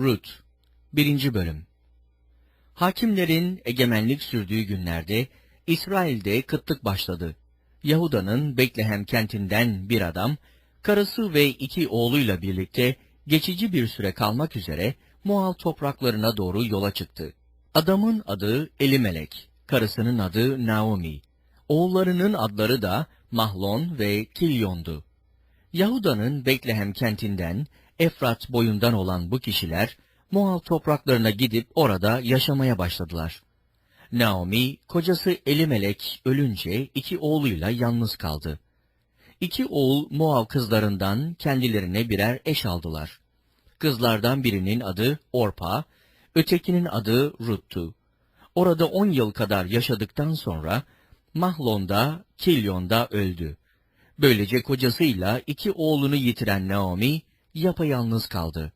Rut 1. Bölüm Hakimlerin egemenlik sürdüğü günlerde İsrail'de kıtlık başladı. Yahuda'nın Beklehem kentinden bir adam, karısı ve iki oğluyla birlikte geçici bir süre kalmak üzere Moal topraklarına doğru yola çıktı. Adamın adı Elimelek, karısının adı Naomi. Oğullarının adları da Mahlon ve Kilyon'du. Yahuda'nın Beklehem kentinden, Efrat boyundan olan bu kişiler, Moal topraklarına gidip orada yaşamaya başladılar. Naomi, kocası Elimelek ölünce iki oğluyla yalnız kaldı. İki oğul Moav kızlarından kendilerine birer eş aldılar. Kızlardan birinin adı Orpa, ötekinin adı Rut'tu. Orada on yıl kadar yaşadıktan sonra Mahlon'da, Kilyon'da öldü. Böylece kocasıyla iki oğlunu yitiren Naomi yapayalnız kaldı.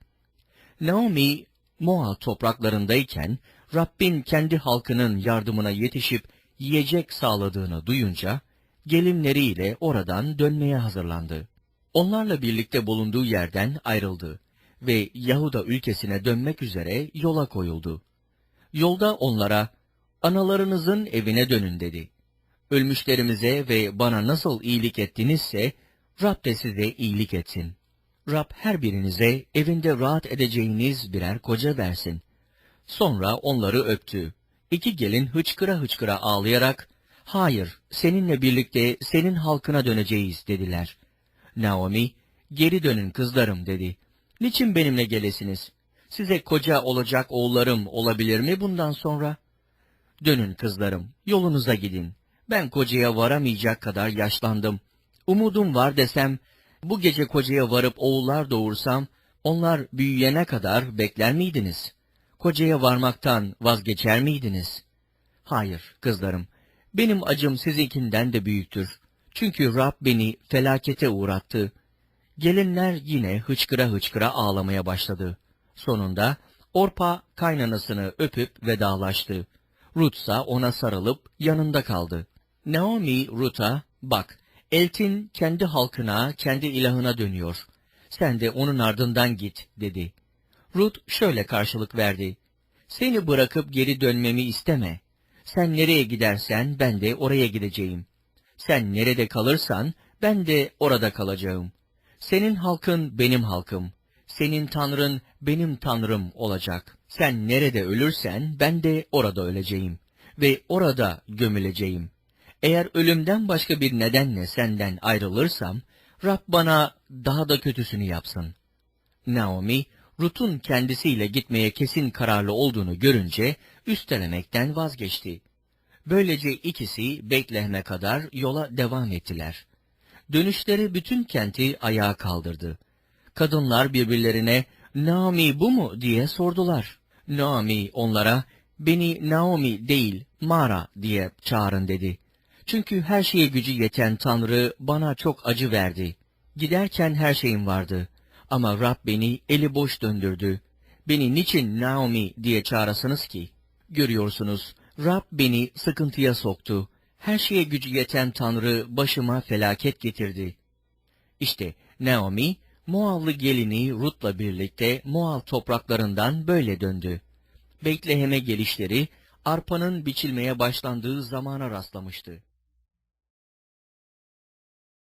Naomi Moab topraklarındayken Rabbin kendi halkının yardımına yetişip yiyecek sağladığını duyunca gelinleriyle oradan dönmeye hazırlandı. Onlarla birlikte bulunduğu yerden ayrıldı ve Yahuda ülkesine dönmek üzere yola koyuldu. Yolda onlara analarınızın evine dönün dedi. Ölmüşlerimize ve bana nasıl iyilik ettinizse Rab de size iyilik etsin. Rab her birinize evinde rahat edeceğiniz birer koca versin. Sonra onları öptü. İki gelin hıçkıra hıçkıra ağlayarak, hayır seninle birlikte senin halkına döneceğiz dediler. Naomi, geri dönün kızlarım dedi. Niçin benimle gelesiniz? Size koca olacak oğullarım olabilir mi bundan sonra? Dönün kızlarım, yolunuza gidin. Ben kocaya varamayacak kadar yaşlandım. Umudum var desem, bu gece kocaya varıp oğullar doğursam, onlar büyüyene kadar bekler miydiniz? Kocaya varmaktan vazgeçer miydiniz? Hayır, kızlarım, benim acım sizinkinden de büyüktür. Çünkü Rab beni felakete uğrattı. Gelinler yine hıçkıra hıçkıra ağlamaya başladı. Sonunda Orpa kaynanasını öpüp vedalaştı. Ruth ise ona sarılıp yanında kaldı. Naomi Ruth'a, bak, Eltin kendi halkına, kendi ilahına dönüyor. Sen de onun ardından git, dedi. Ruth şöyle karşılık verdi. Seni bırakıp geri dönmemi isteme. Sen nereye gidersen ben de oraya gideceğim. Sen nerede kalırsan ben de orada kalacağım. Senin halkın benim halkım. Senin tanrın benim tanrım olacak. Sen nerede ölürsen ben de orada öleceğim. Ve orada gömüleceğim. Eğer ölümden başka bir nedenle senden ayrılırsam, Rab bana daha da kötüsünü yapsın. Naomi, Rut'un kendisiyle gitmeye kesin kararlı olduğunu görünce üstelemekten vazgeçti. Böylece ikisi Betlehem'e kadar yola devam ettiler. Dönüşleri bütün kenti ayağa kaldırdı. Kadınlar birbirlerine Naomi bu mu diye sordular. Naomi onlara beni Naomi değil Mara diye çağırın dedi. Çünkü her şeye gücü yeten Tanrı bana çok acı verdi. Giderken her şeyim vardı. Ama Rab beni eli boş döndürdü. Beni niçin Naomi diye çağırasınız ki? Görüyorsunuz, Rab beni sıkıntıya soktu. Her şeye gücü yeten Tanrı başıma felaket getirdi. İşte Naomi, Moavlı gelini Rut'la birlikte Moav topraklarından böyle döndü. Betlehem'e gelişleri, arpanın biçilmeye başlandığı zamana rastlamıştı.